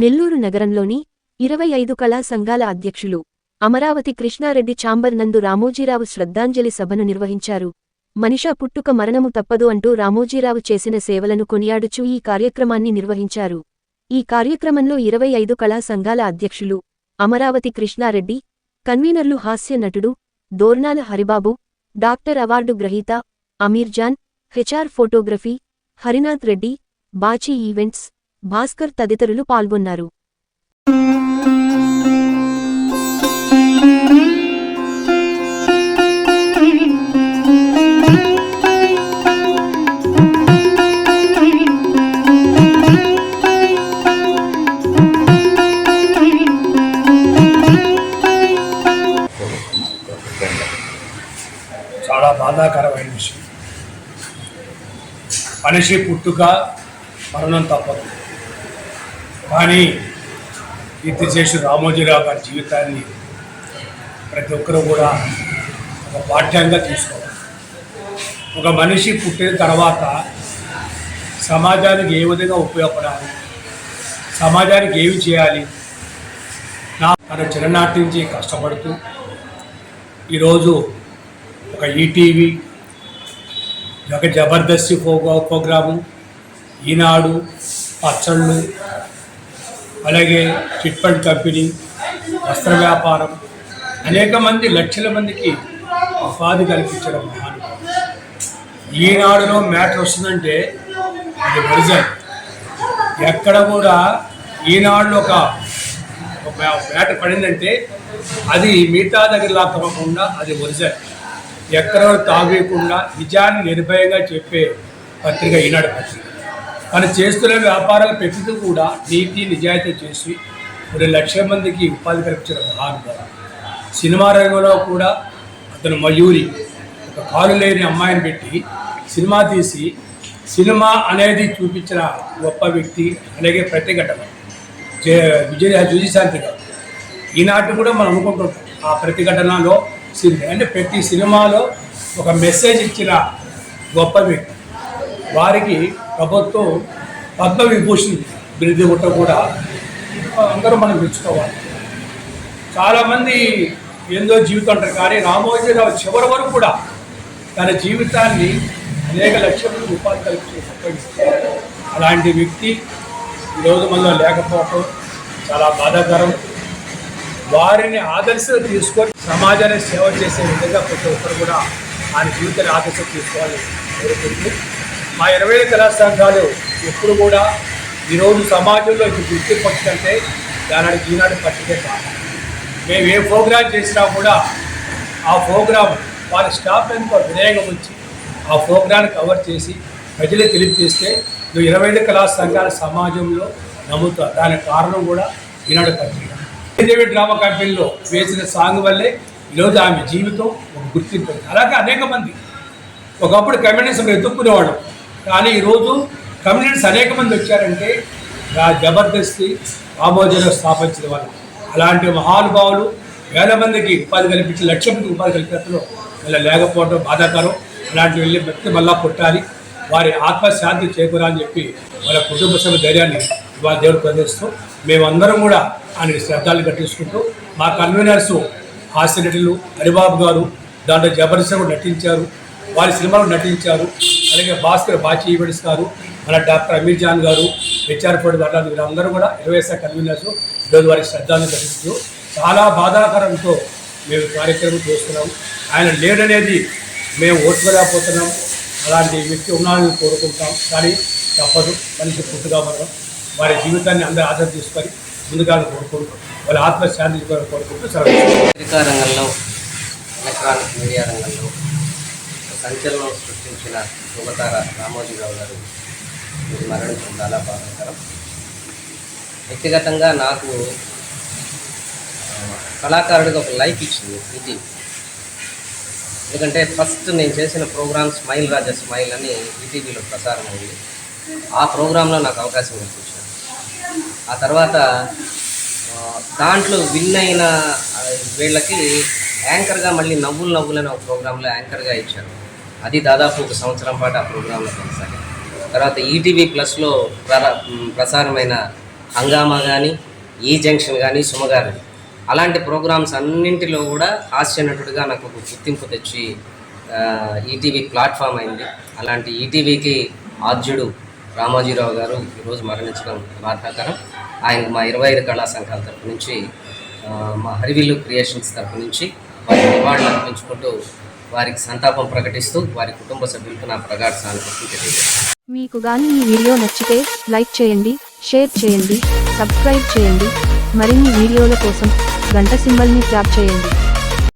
నెల్లూరు నగరంలోని ఇరవై ఐదు కళా సంఘాల అధ్యక్షులు అమరావతి కృష్ణారెడ్డి ఛాంబర్ నందు రామోజీరావు శ్రద్ధాంజలి సభను నిర్వహించారు. మనిషా పుట్టుక మరణము తప్పదు అంటూ రామోజీరావు చేసిన సేవలను కొనియాడుచూ ఈ కార్యక్రమాన్ని నిర్వహించారు. ఈ కార్యక్రమంలో ఇరవై ఐదు కళా సంఘాల అధ్యక్షులు అమరావతి కృష్ణారెడ్డి కన్వీనర్లు హాస్య నటుడు దోర్నాల హరిబాబు డాక్టర్ అవార్డు గ్రహీత Amirjan HR photography Harinath Reddy Bachi events Bhaskar తదితరులు పాల్గొన్నారు. చాలా బాధాకరమైన విషయం. మనిషి పుట్టుక మరణం తప్పదు. కానీ కీర్తిశేషు రామోజీరావు గారి జీవితాన్ని ప్రతి ఒక్కరూ కూడా ఒక పాఠ్యంగా తీసుకోవాలి. ఒక మనిషి పుట్టిన తర్వాత సమాజానికి ఏ విధంగా ఉపయోగపడాలి? సమాజానికి ఏమి చేయాలి? నా తన చిన్ననాటి నుంచి కష్టపడుతూ ఈరోజు ఒక ఈటీవీ ఒక జబర్దస్త్ ప్రోగ్రాము ఈనాడు పచ్చళ్ళు అలాగే చిట్ ఫండ్ కంపెనీ వస్త్ర వ్యాపారం అనేక మంది లక్షల మందికి ఉపాధి కల్పించడం ఈనాడులో మ్యాటర్ వస్తుందంటే అది ఒరిజినల్ ఎక్కడ కూడా ఈనాడులో ఒక ఒక పడిందంటే అది మిగతా దగ్గర లాక్కకుండా అది ఒరిజినల్ ఎక్కడ తాగేయకుండా నిజాన్ని నిర్భయంగా చెప్పే పత్రిక ఈనాడు పత్రిక తను చేస్తున్న వ్యాపారాలు ప్రతిదీ కూడా నీతి నిజాయితీ చేసి రెండు లక్షల మందికి ఉపాధి కల్పించిన మహానుభావుడు సినిమా రంగంలో కూడా అతను మయూరి. ఒక కాలు లేని అమ్మాయిని పెట్టి సినిమా తీసి సినిమా అనేది చూపించిన గొప్ప వ్యక్తి అలాగే ప్రతిఘటన జే విజయ జుజిశాంతి గారు. ఈనాటి కూడా మనం అనుకుంటుంటాం ఆ ప్రతిఘటనలో సినిమా అంటే ప్రతి సినిమాలో ఒక మెసేజ్ ఇచ్చిన గొప్ప వ్యక్తి. వారికి ప్రభుత్వం పద్మవిభూషణ్ బిరుదు గుట్ట కూడా అందరూ మనం మెచ్చుకోవాలి. చాలామంది ఏందో జీవితం అంటారు కానీ రామోజీరావు చివరి వరకు కూడా తన జీవితాన్ని అనేక లక్షలకు ఉపాధి కల్పించే అలాంటి వ్యక్తి ఈరోజు మనలో లేకపోవటం చాలా బాధాకరం. వారిని ఆదర్శం తీసుకొని సమాజానికి సేవ చేసే విధంగా ప్రతి ఒక్కరు కూడా ఆయన జీవితాన్ని ఆదర్శం తీసుకోవాలని కోరుకుంటూ మా ఇరవై ఐదు కళా సంఘాలు ఎప్పుడు కూడా ఈరోజు సమాజంలో ఇది గుర్తింపు వచ్చిందంటే దానికి ఈనాడు పట్టికే కాదు. మేము ఏ ప్రోగ్రాం చేసినా కూడా ఆ ప్రోగ్రాం వారి స్టాఫ్ ఎంతో వినయంగా ఉంచి ఆ ప్రోగ్రాన్ని కవర్ చేసి ప్రజలకు తెలియజేస్తే నువ్వు ఇరవై ఐదు కళా సంఘాల సమాజంలో నమ్ముతా దానికి కారణం కూడా ఈనాడు పత్రిక శ్రీదేవి డ్రామా కంపెనీలో వేసిన సాంగ్ వల్లే ఈరోజు ఆమె జీవితం ఒక గుర్తింపు. అలాగే అనేక మంది ఒకప్పుడు కమ్యూనిజం ఎత్తుక్కునేవాడు కానీ ఈరోజు కమ్యూనిటీస్ అనేక మంది వచ్చారంటే జబర్దస్తి రామోజీరావు స్థాపించిన వాళ్ళు. అలాంటి మహానుభావులు వేల మందికి ఉపాధి కల్పించి లక్ష మందికి ఉపాధి కల్పించడంలో ఇలా లేకపోవడం బాధాకరం. అలాంటి వెళ్ళి వ్యక్తి మళ్ళా పుట్టాలి వారి ఆత్మశాంతి చేకూరాలని చెప్పి వాళ్ళ కుటుంబ సభ్యుల ధైర్యాన్ని ఇవాళ దేవుడు ప్రదర్శిస్తూ మేమందరం కూడా ఆయనకి శ్రద్ధాలు కట్టించుకుంటూ మా కన్వీనర్స్ హాస్య నటులు హరిబాబు గారు దాంట్లో జబర్దస్త్ కూడా నటించారు. వారి సినిమాలో నటించారు. అలాగే భాస్కర్ బాచి ఈవెంట్స్ గారు మన డాక్టర్ అమీర్ జాన్ గారు హెచ్ఆర్ ఫోర్డ్ గారు కూడా ఇరవై కన్వీనర్స్ ఈరోజు వారికి శ్రద్ధాలను కట్టిస్తూ చాలా బాధాకరంతో మేము కార్యక్రమం చేస్తున్నాం. ఆయన లేడనేది మేము ఓర్చుకోలేకపోతున్నాం. అలాంటి వ్యక్తి ఉన్నాడని కోరుకుంటాం. కానీ తప్పదు. మనిషి పుట్టుగా మనం వారి జీవితాన్ని అందరూ ఆదరణ తీసుకొని ముందుగా కోరుకుంటూ వాళ్ళ ఆత్మశాంతి కోరుకుంటూ సెలవు రంగంలో ఎలక్ట్రానిక్ మీడియా రంగంలో సంచలనం సృష్టించిన యువతార రామోజీరావు గారు ఇది మరణించడం చాలా బాధాకరం? వ్యక్తిగతంగా నాకు కళాకారుడిగా ఒక లైఫ్ ఇచ్చింది ఇది. ఎందుకంటే ఫస్ట్ నేను చేసిన ప్రోగ్రామ్ స్మైల్ రాజా స్మైల్ అని ఈటీవీలో ప్రసారం అయింది. ఆ ప్రోగ్రాంలో నాకు అవకాశం కల్పించాను ఆ తర్వాత దాంట్లో విన్ అయిన వీళ్ళకి యాంకర్గా మళ్ళీ నవ్వులు నవ్వులు అనే ఒక ప్రోగ్రాంలో యాంకర్గా ఇచ్చారు. అది దాదాపు ఒక సంవత్సరం పాటు ఆ ప్రోగ్రాంలో కొనసాగింది తర్వాత ఈటీవీ ప్లస్లో ప్ర ప్రసారమైన హంగామా కానీ ఈ జంక్షన్ కానీ సుమగారు అలాంటి ప్రోగ్రామ్స్ అన్నింటిలో కూడా హాస్య నటుడిగా నాకు ఒక గుర్తింపు తెచ్చి ఈటీవీ ప్లాట్ఫామ్ అయింది. అలాంటి ఈటీవీకి ఆద్యుడు రామాజీరావు గారు ఈరోజు మరణించడం బాధాకరం ఆయనకు మా ఇరవై ఐదు కళా సంఘాల తరపు నుంచి మా హరివిల్లు క్రియేషన్స్ తరపు నుంచి వారి నివాళులు అర్పించుకుంటూ వారికి సంతాపం ప్రకటిస్తూ వారి కుటుంబ సభ్యులకు నా ప్రగాఢ సానుభూతిని తెలియజేస్తాను. మీకు గాని ఈ వీడియో నచ్చితే లైక్ చేయండి షేర్ చేయండి సబ్స్క్రైబ్ చేయండి. మరిన్ని వీడియోల కోసం గంట సింబల్ని ట్యాప్ చేయండి.